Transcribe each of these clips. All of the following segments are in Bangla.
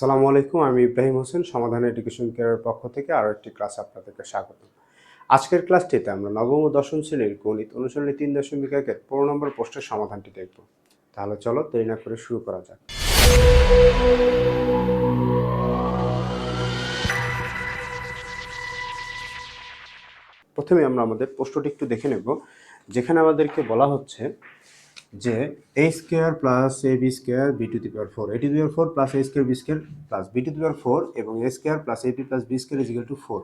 আসসালামু আলাইকুম, আমি ইব্রাহিম হোসেন, সমাধান এডুকেশন কেয়ারের পক্ষ থেকে আরও একটি ক্লাস আপনাদেরকে স্বাগত আজকের ক্লাসটিতে আমরা নবম ও দশম শ্রেণির গণিত অনুশীলনী তিন দশমিক একের পনেরো নম্বর প্রশ্নের সমাধানটি দেখব। তাহলে চলো দেরি না করে শুরু করা যাক। প্রথমে আমরা আমাদের প্রশ্নটি একটু দেখে নেব, যেখানে আমাদেরকে বলা হচ্ছে যে A square plus A B square B to the power four A to the power four plus A square B square plus B to the power four এবং A square plus A B plus B square is equal to four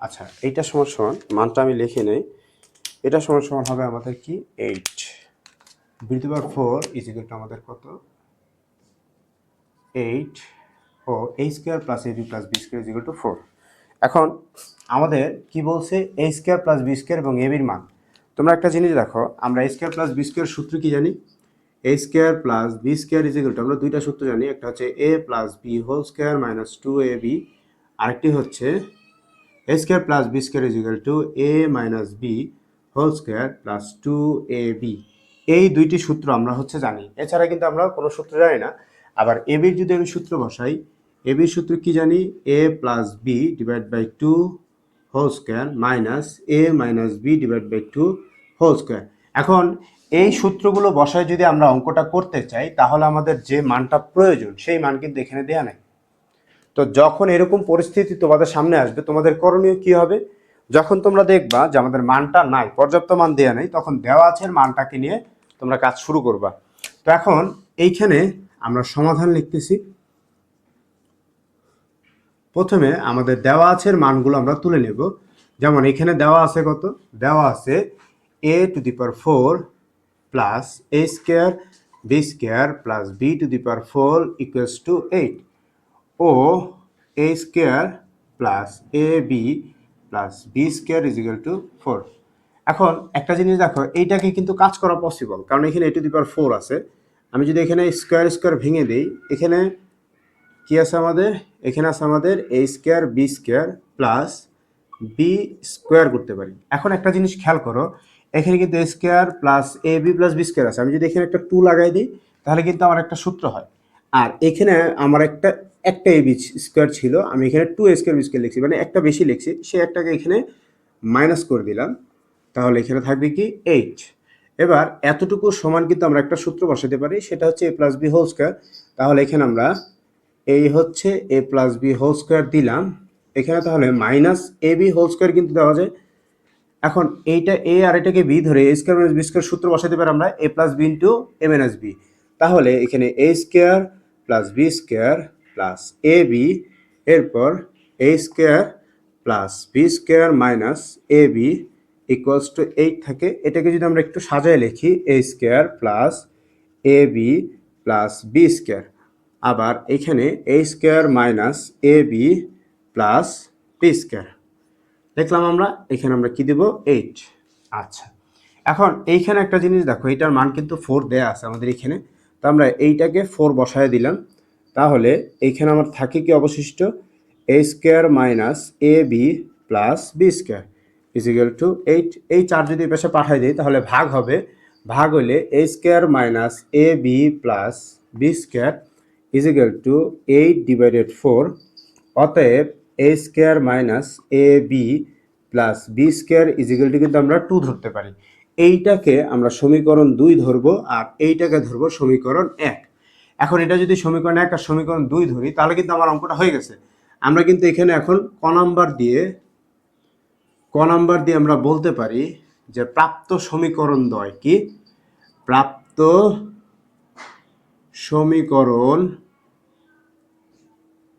আচ্ছা এইটা সমান সমান, মানটা আমি লিখে নেই। এটা সমান সমান হবে আমাদের কি? Eight B to the power four is equal to আমাদের কত? Eight O A square plus A B plus B square is equal to four এখন আমাদের কি বলছে? A square plus B square এবং এ বির মান। তোমরা একটা জিনিস দেখো, আমরা A square plus B square সূত্র কি জানি? A square plus B square is equal to আমরা দুইটা সূত্র জানি, একটা হচ্ছে A plus B whole square minus two A B আরেকটি হচ্ছে A square plus B square is equal to A minus B whole square plus two A B এই দুইটি সূত্র আমরা হচ্ছে জানি। এছাড়া কিন্তু আমরা কোনো সূত্র জানি না। আবার এ বির যদি আমি সূত্র বসাই এ বির সূত্র কি জানি? A plus B divide by two whole square minus A minus B divide by two whole square এখন এই সূত্রগুলো বসায় যদি আমরা অঙ্কটা করতে চাই, তাহলে আমাদের যে মানটা প্রয়োজন, সেই মান কিন্তু এখানে দেয়া নাই। তো যখন এরকম পরিস্থিতি তোমাদের সামনে আসবে, তোমাদের করণীয় কি হবে? যখন তোমরা দেখবা যে আমাদের মানটা নাই, পর্যাপ্ত মান দেয়া নেই, তখন দেওয়া আছে মানটাকে নিয়ে তোমরা কাজ শুরু করবা। তো এখন এইখানে আমরা সমাধান লিখতেছি। প্রথমে আমাদের দেওয়া আছে মানগুলো আমরা তুলে নেব। যেমন এখানে দেওয়া আছে কত? দেওয়া আছে A to the power four plus A square B square plus B to the power four equals to eight O A square plus A B plus B square is equal to four এখন একটা জিনিস দেখো, এইটাকে কিন্তু কাজ করা পসিবল কারণ এখানে এ টু দি পার ফোর আছে। আমি যদি এখানে স্কোয়ার স্কোয়ার ভেঙে দিই, এখানে কি আছে আমাদের? এখানে আছে আমাদের A square B square plus B square করতে পারি। এখন একটা জিনিস খেয়াল করো, এখানে কিন্তু A square plus A B plus B square আছে। আমি যদি এখানে একটা টু লাগাই দিই, তাহলে কিন্তু আমার একটা সূত্র হয়। আর এখানে আমার একটা একটা এ বি স্কোয়ার ছিল, আমি এখানে two A square B square লিখছি। মানে একটা বেশি লিখছি সে একটাকে এখানে মাইনাস করে দিলাম। তাহলে এখানে থাকবে কি? এইট এবার এতটুকু সমান কিন্তু আমরা একটা সূত্র বসাতে পারি, সেটা হচ্ছে A plus B whole square তাহলে এখানে আমরা এই হচ্ছে A plus B whole square দিলাম। এখানে তাহলে minus A B whole square কিন্তু দেওয়া যায়। এখন এইটা এ আর এটাকে বি ধরে A square minus B square সূত্র বসাতে পারি আমরা A plus B into A minus B তাহলে এখানে A square plus B square plus A B এরপর A square plus B square minus A B equals to eight থাকে। এটাকে যদি আমরা একটু সাজায় লিখি A square plus A B plus B square আবার এখানে A square minus A B plus P square দেখলাম আমরা, এখানে আমরা কি দেব? এইট আচ্ছা এখন এইখানে একটা জিনিস দেখো এইটার মান কিন্তু ফোর দেয়া আছে আমাদের এখানে। তো আমরা এইটাকে ফোর বসায় দিলাম। তাহলে এইখানে আমার থাকে কি অবশিষ্ট? A square minus A B plus B square is equal to eight এই চার যদি পাশে পাঠাই দিই, তাহলে ভাগ হবে। ভাগ হলে A square minus A B plus B square is equal to eight divided four অতএব A square minus A B plus B square is equal to কিন্তু আমরা টু ধরতে পারি। এইটাকে আমরা সমীকরণ দুই ধরবো আর এইটাকে ধরবো সমীকরণ এক। এখন এটা যদি সমীকরণ এক আর সমীকরণ দুই ধরি, তাহলে কিন্তু আমার অঙ্কটা হয়ে গেছে। আমরা কিন্তু এখানে এখন ক নাম্বার দিয়ে, ক নাম্বার দিয়ে আমরা বলতে পারি যে প্রাপ্ত সমীকরণ দয় কি? প্রাপ্ত সমীকরণ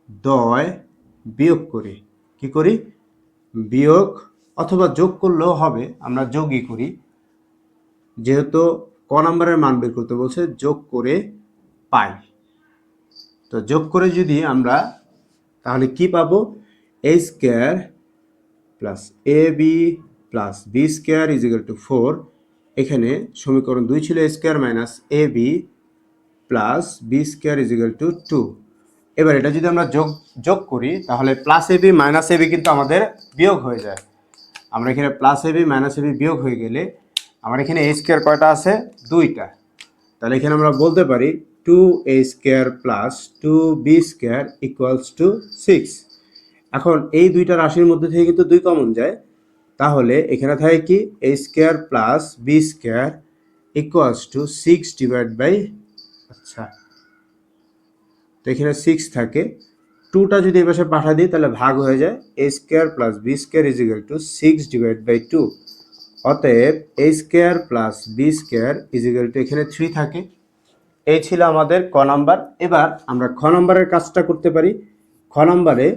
দয় বিয়োগ করি। কি করি? বিয়োগ অথবা যোগ করলেও হবে, আমরা যোগই করি। যেহেতু ক নাম্বারের মান বের করতে বলছে, যোগ করে পাই। তো যোগ করে যদি আমরা, তাহলে কি পাবো? A square plus A B plus B square is equal to four এখানে সমীকরণ দুই ছিল square minus A B plus B square is equal to two এবার এটা যদি আমরা যোগ যোগ করি, তাহলে plus A B minus A B কিন্তু আমাদের বিয়োগ হয়ে যায়। আমরা এখানে plus A B minus A B বিয়োগ হয়ে গেলে আমার এখানে এ স্কোয়ার কয়টা আছে? দুইটা। তাহলে এখানে আমরা বলতে পারি two A square plus two B square equals to six এখন এই দুইটা রাশির মধ্যে থেকে কিন্তু দুই কমন যায়। তাহলে এখানে থাকে কি? A square plus B square equals to six divide by আচ্ছা তো এখানে সিক্স থাকে। টুটা যদি এপাশে পাঠা দিই, তাহলে ভাগ হয়ে যায়। A square plus B square is equal to six divide by two অতএব A square plus B square is equal to এখানে থ্রি থাকে। এই ছিল আমাদের ক নাম্বার। এবার আমরা খ নাম্বারের কাজটা করতে পারি। খ নাম্বারে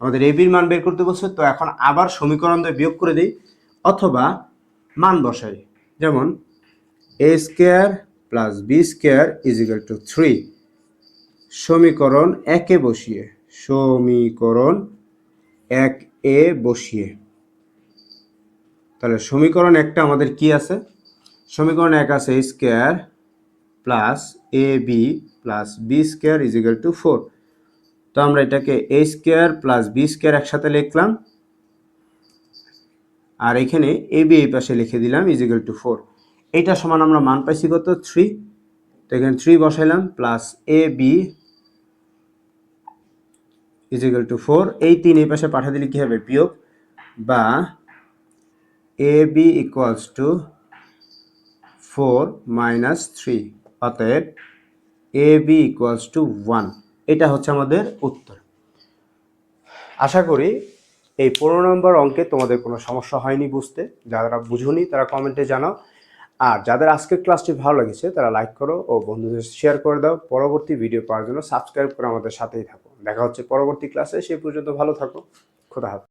আমাদের এ বির মান বের করতে বলছে, তো এখন আবার সমীকরণ দিয়ে বিয়োগ করে দিই, অথবা মান বসাই। যেমন A square plus B square is equal to three সমীকরণ একে বসিয়ে, সমীকরণ এক এ বসিয়ে। তাহলে সমীকরণ একটা আমাদের কি আছে? সমীকরণ এক আছে square plus A B plus B square is equal to four তো আমরা এটাকে A square plus B square একসাথে লিখলাম। আর এখানে এ বি এই পাশে লিখে দিলাম ইজ ইকাল টু ফোর এইটা সমান আমরা মান পাইছি কত? থ্রি তো এখানে three বসাইলাম plus A B is equal to four এই তিন এই পাশে পাঠা দিলে কী হবে? বিয়োগ বা A B equals to four minus three অতএব A B equals to one এটা হচ্ছে আমাদের উত্তর। আশা করি এই পনেরো নম্বর অঙ্কে তোমাদের কোনো সমস্যা হয়নি বুঝতে। যারা বুঝুনি, তারা কমেন্টে জানাও। আর যাদের আজকের ক্লাসটি ভালো লেগেছে, তারা লাইক করো ও বন্ধুদের শেয়ার করে দাও। পরবর্তী ভিডিও পাওয়ার জন্য সাবস্ক্রাইব করে আমাদের সাথেই থাকো। দেখা হচ্ছে পরবর্তী ক্লাসে সে পর্যন্ত ভালো থাকো। খোদা